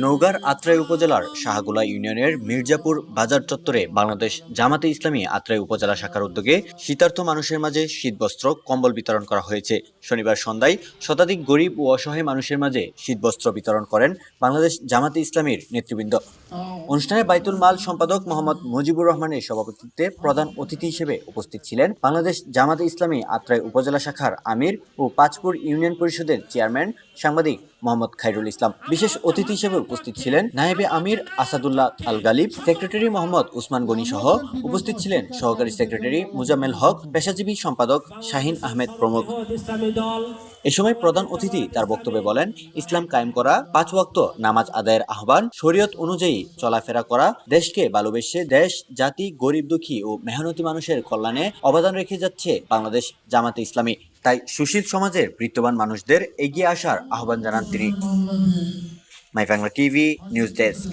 নওগাঁর আত্রাই উপজেলার শাহগুলা ইউনিয়নের মির্জাপুর বাজার চত্বরে বাংলাদেশ জামাতে ইসলামী আত্রাই উপজেলা শাখার উদ্যোগে শীতার্থ মানুষের মাঝে শীতবস্ত্র, কম্বল বিতরণ করা হয়েছে। শনিবার সন্ধ্যায় শতাধিক গরিব ও অসহায় মানুষের মাঝে শীতবস্ত্র বিতরণ করেন বাংলাদেশ জামাতে ইসলামীর নেতৃবৃন্দ। অনুষ্ঠানে বাইতুল মাল সম্পাদক মোহাম্মদ মুজিবুর রহমানের সভাপতিত্বে প্রধান অতিথি হিসেবে উপস্থিত ছিলেন বাংলাদেশ জামাতে ইসলামী আত্রাই উপজেলা শাখার আমির ও পাঁচপুর ইউনিয়ন পরিষদের চেয়ারম্যান সাংবাদিক মোহাম্মদ খাইরুল ইসলাম। বিশেষ অতিথি হিসেবে উপস্থিত ছিলেন নায়েবে আমির, আসাদুল্লাহ আল গালিব সেক্রেটারি মোহাম্মদ উসমান গনি সহ উপস্থিত ছিলেন সহকারী সেক্রেটারি মুজাম্মেল হক, পেশাজীবী সম্পাদক শাহিন আহমেদ প্রমুখ। এ সময় প্রধান অতিথি তার বক্তব্যে বলেন, ইসলাম কায়েম করা, পাঁচ ওয়াক্ত নামাজ আদায়ের আহ্বান, শরীয়ত অনুযায়ী চলাফেরা করা, দেশকে ভালোবেসে দেশ, জাতি, গরিব দুঃখী ও মেহনতি মানুষের কল্যাণে অবদান রেখে যাচ্ছে বাংলাদেশ জামাতে ইসলামী। তাই সুশীল সমাজের বৃত্তবান মানুষদের এগিয়ে আসার আহ্বান জানান তিনি। My Bangla TV, news desk.